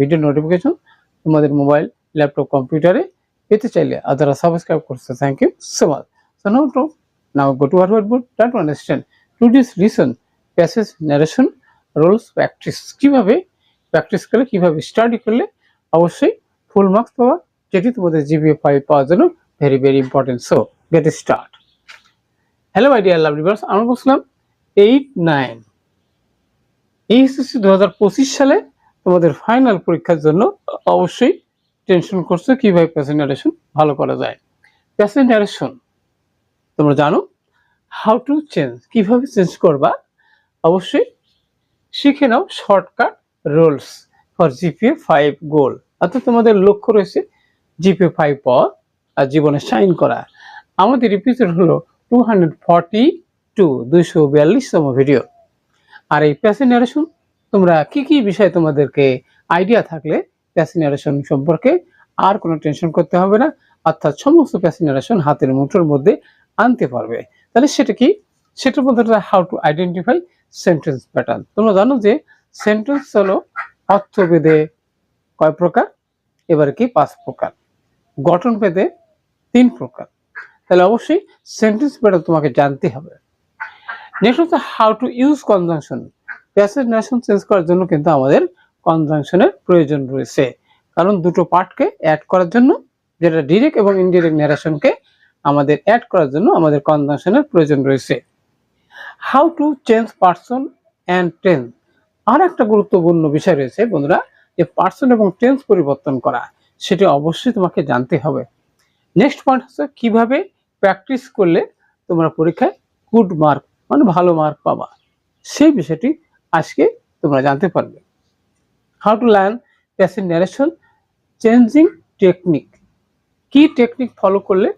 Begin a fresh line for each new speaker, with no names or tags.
Video notification তোমাদের mobile laptop কম্পিউটারে পেতে চাইলে আর যারা সাবস্ক্রাইব করছে thank you so much so now to now go to our white board try to understand to this reason passage narration rules practice কীভাবে practice করলে, কীভাবে স্টাডি করলে অবশ্যই ফুল মার্কস পাওয়া যেটি তোমাদের জিপিএ ফাইভ পাওয়ার জন্য very very important so get start hello my dear love rivers আমরা বলছিলাম এইট নাইন এইচএসসি দু হাজার পঁচিশ সালে তোমাদের ফাইনাল পরীক্ষার জন্য অবশ্যই টেনশন করছ কীভাবে প্যাসেঞ্জ ন্যারেশন ভালো করা যায়। প্যাসেঞ্জ ন্যারেশন তোমরা জানো হাউ টু চেঞ্জ কীভাবে চেঞ্জ করবা? অবশ্যই শিখে নাও shortcut rules for GPA five goal অর্থাৎ তোমাদের লক্ষ্য রয়েছে জিপিএ ফাইভ পাওয়া আর জীবনে সাইন করা। আমাদের এপিসোড হলো টু হান্ড্রেড ফর্টি টু দুইশো বিয়াল্লিশতম ভিডিও আর এই প্যাসেঞ্জ ন্যারেশন তোমরা কি কি বিষয়ে তোমাদেরকে আইডিয়া থাকলে প্যাসেঞ্জ ন্যারেশন সম্পর্কে আর কোনো টেনশন করতে হবে না, অর্থাৎ সমস্ত প্যাসেঞ্জ ন্যারেশন হাতের মুঠোর মধ্যে আনতে পারবে। তাহলে সেটা কি? সেটার মধ্যে how to identify sentence pattern তোমরা জানো যে সেন্টেন্স হলো অর্থভেদে কয় প্রকার? এবার কি পাঁচ প্রকার। গঠন ভেদে তিন প্রকার। তাহলে অবশ্যই সেন্টেন্স প্যাটার্ন তোমাকে জানতে হবে। নেক্সট হচ্ছে how to use conjunction passage narration change করার জন্য কিন্তু আমাদের কনজাংশনের প্রয়োজন রয়েছে। কারণ দুটো পার্টকে অ্যাড করার জন্য, যেটা ডিরেক্ট এবং ইনডিরেক্ট ন্যারেশনকে আমাদের অ্যাড করার জন্য আমাদের কনজাংশনের প্রয়োজন রয়েছে। How to change person and tense আর একটা গুরুত্বপূর্ণ বিষয় রয়েছে বন্ধুরা, যে পার্সন এবং টেন্স পরিবর্তন করা, সেটা অবশ্যই তোমাকে জানতে হবে। নেক্সট পয়েন্ট হচ্ছে কীভাবে প্র্যাকটিস করলে তোমরা পরীক্ষায় গুড মার্ক মানে ভালো মার্ক পাবা। সেই বিষয়টি আজকে তোমরা জানতে পারবে। How to learn passive narration changing technique কি টেকনিক ফলো করলে